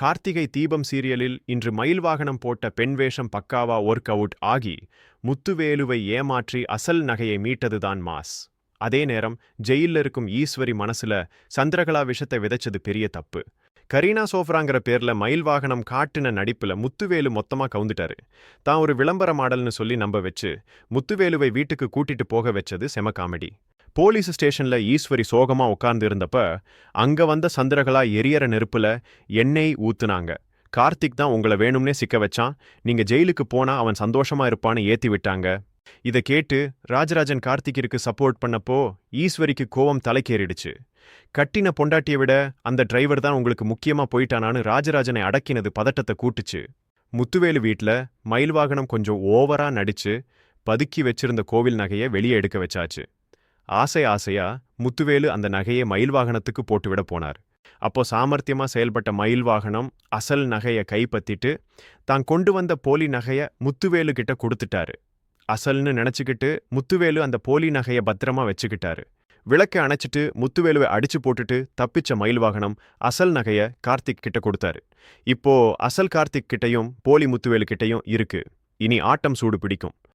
கார்த்திகை தீபம் சீரியலில் இன்று மயில் வாகனம் போட்ட பெண் வேஷம் பக்காவா ஒர்க் அவுட் ஆகி முத்துவேலுவை ஏமாற்றி அசல் நகையை மீட்டதுதான் மாஸ். அதே நேரம் ஜெயில்ல இருக்கும் ஈஸ்வரி மனசுல சந்திரகலா விஷத்தை விதைச்சது பெரிய தப்பு. கரீனா சோஃப்ராங்கிற பேர்ல மயில் வாகனம் காட்டுன நடிப்புல முத்துவேலு மொத்தமா கவுந்துட்டாரு. தான் ஒரு விளம்பர மாடல்னு சொல்லி நம்ப வச்சு முத்துவேலுவை வீட்டுக்கு கூட்டிட்டு போக வச்சது செம காமெடி. போலீஸ் ஸ்டேஷன்ல ஈஸ்வரி சோகமா உட்கார்ந்து இருந்தப்ப அங்க வந்த சந்திரகலா எரியற நெருப்புல எண்ணெய் ஊத்துனாங்க. கார்த்திக் தான் உங்களை வேணும்னே சிக்க வச்சான். நீங்க ஜெயிலுக்கு போனா அவன் சந்தோஷமா இருப்பான்னு ஏத்தி விட்டாங்க. இதை கேட்டு ராஜராஜன் கார்த்திக்கிற்கு சப்போர்ட் பண்ணப்போ ஈஸ்வரிக்கு கோவம் தலைக்கேறிடுச்சு. கட்டின பொண்டாட்டியை விட அந்த டிரைவர் தான் உங்களுக்கு முக்கியமா போயிட்டானான்னு ராஜராஜனை அடக்கினது பதட்டத்தை கூட்டுச்சு. முத்துவேலு வீட்ல மயில் வாகனம் கொஞ்சம் ஓவரா நடிச்சு பதுக்கி வச்சிருந்த கோவில் நகையை வெளியே எடுக்க வச்சாச்சு. ஆசை ஆசையா முத்துவேலு அந்த நகையை மயில் வாகனத்துக்கு போட்டுவிட போனார். அப்போ சாமர்த்தியமா செயல்பட்ட மயில் வாகனம் அசல் நகையை கைப்பத்திட்டு தான் கொண்டு வந்த போலி நகைய முத்துவேலு கிட்ட கொடுத்துட்டாரு. அசல்னு நினைச்சுக்கிட்டு முத்துவேலு அந்த போலி நகையை பத்திரமா வச்சுக்கிட்டாரு. விளக்கை அணைச்சிட்டு முத்துவேலுவை அடிச்சு போட்டுட்டு தப்பிச்ச மயில் வாகனம் அசல் நகையை கார்த்திக் கிட்ட கொடுத்தாரு. இப்போ அசல் கார்த்திக் கிட்டையும் போலி முத்துவேலு கிட்டயும் இருக்கு. இனி ஆட்டம் சூடு பிடிக்கும்.